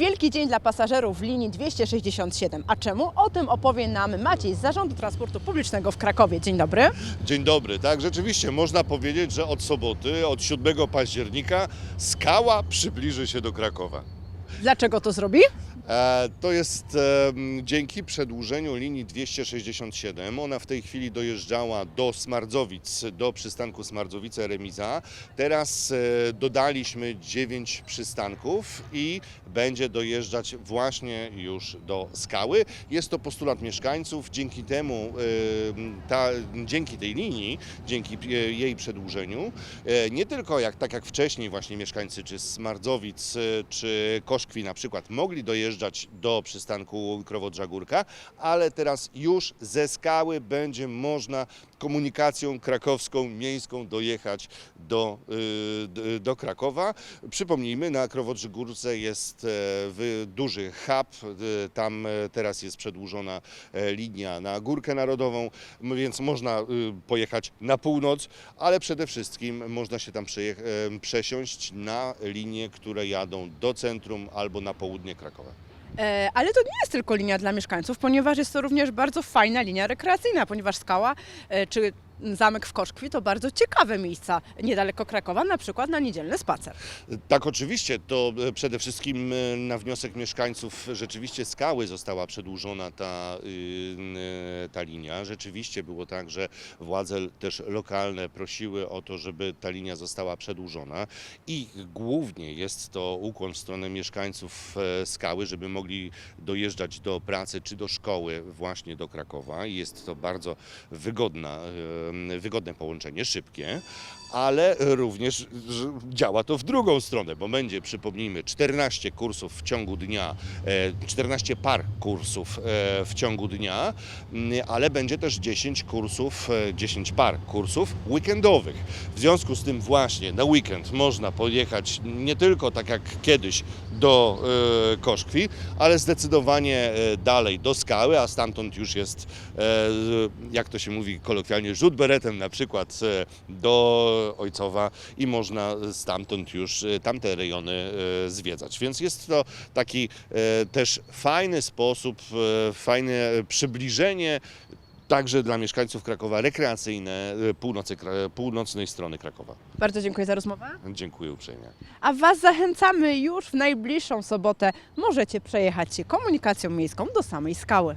Wielki dzień dla pasażerów linii 267. A czemu? O tym opowie nam Maciej z Zarządu Transportu Publicznego w Krakowie. Dzień dobry. Dzień dobry. Tak, rzeczywiście można powiedzieć, że od soboty, od 7 października skała przybliży się do Krakowa. Dlaczego to zrobi? E, To jest dzięki przedłużeniu linii 267. Ona w tej chwili dojeżdżała do Smardzowic, do przystanku Smardzowice Remiza. Teraz e, dodaliśmy 9 przystanków i będzie dojeżdżać właśnie już do skały. Jest to postulat mieszkańców. Dzięki temu, ta, dzięki tej linii, dzięki e, jej przedłużeniu, nie tylko jak, tak jak wcześniej właśnie mieszkańcy czy Smardzowic, czy Koszkwi na przykład mogli dojeżdżać do przystanku Krowodrza Górka, ale teraz już ze skały będzie można komunikacją krakowską, miejską dojechać do, y, do Krakowa. Przypomnijmy, na Krowodrzy Górce jest e, duży hub, y, tam e, teraz jest przedłużona e, linia na Górkę Narodową, więc można y, pojechać na północ, ale przede wszystkim można się tam przesiąść na linie, które jadą do centrum albo na południe Krakowa. E, ale to nie jest tylko linia dla mieszkańców, ponieważ jest to również bardzo fajna linia rekreacyjna, ponieważ skała e, czy zamek w Koszkwi to bardzo ciekawe miejsca niedaleko Krakowa, na przykład na niedzielny spacer. Tak, oczywiście. To e, przede wszystkim e, na wniosek mieszkańców rzeczywiście skały została przedłużona ta, y, y, ta linia. Rzeczywiście było tak, że władze też lokalne prosiły o to, żeby ta linia została przedłużona i głównie jest to ukłon w stronę mieszkańców e, skały, żeby mogli dojeżdżać do pracy czy do szkoły właśnie do Krakowa. Jest to bardzo wygodna, e, wygodne połączenie, szybkie ale również działa to w drugą stronę, bo będzie, przypomnijmy, 14 kursów w ciągu dnia, e, 14 par kursów e, w ciągu dnia, mm, ale będzie też 10 kursów, e, 10 par kursów weekendowych. W związku z tym właśnie na weekend można pojechać nie tylko tak jak kiedyś do e, Koszkwi, ale zdecydowanie e, dalej do skały, a stamtąd już jest, e, jak to się mówi kolokwialnie, rzut beretem na przykład e, do Ojcowa i można stamtąd już e, tamte rejony e, zwiedzać. Więc jest to taki też fajny sposób, fajne przybliżenie także dla mieszkańców Krakowa rekreacyjne północy, północnej strony Krakowa. Bardzo dziękuję za rozmowę. Dziękuję uprzejmie. A Was zachęcamy już w najbliższą sobotę. Możecie przejechać się komunikacją miejską do samej skały.